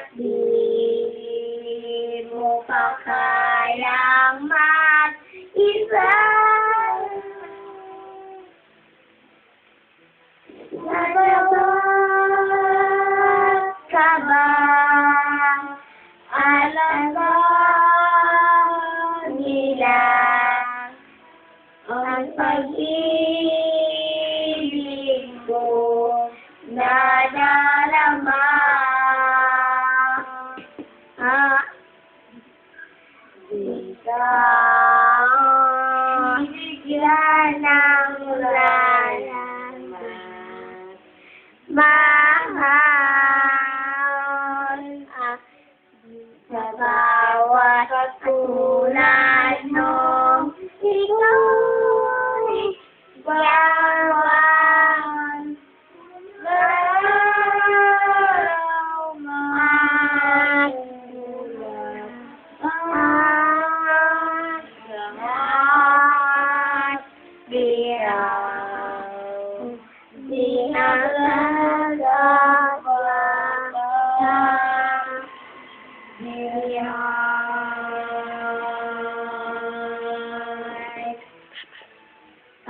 Kasih mupakaya ikaw bigla ng lalaman.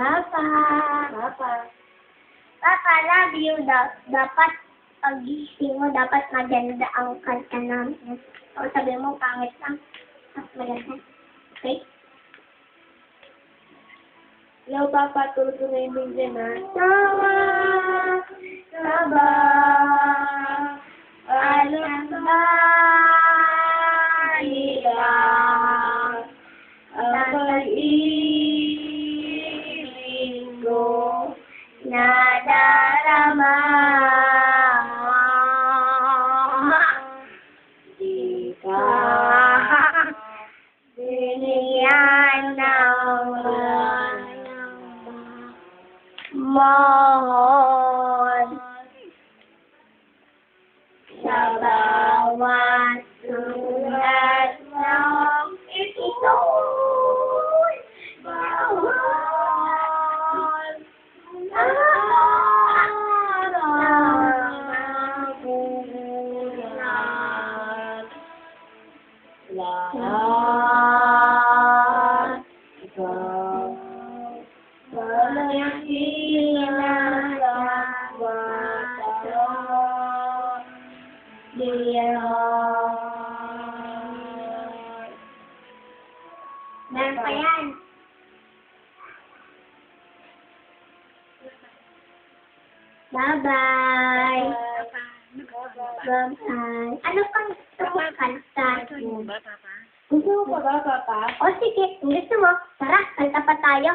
Papa. Papa. Papa, love you. Da- dapat pagising mo, dapat maganda ang kanta namin. O sabi mo, pangit lang. Tapos maganda. Okay? Hello, Papa. Tutuloy mo dyan, ha? Sama Bye-bye. Bye-bye. Ano pang gusto mo kanta? Gusto mo pa ba, Papa? O sige, gusto mo, tara, kanta pa tayo.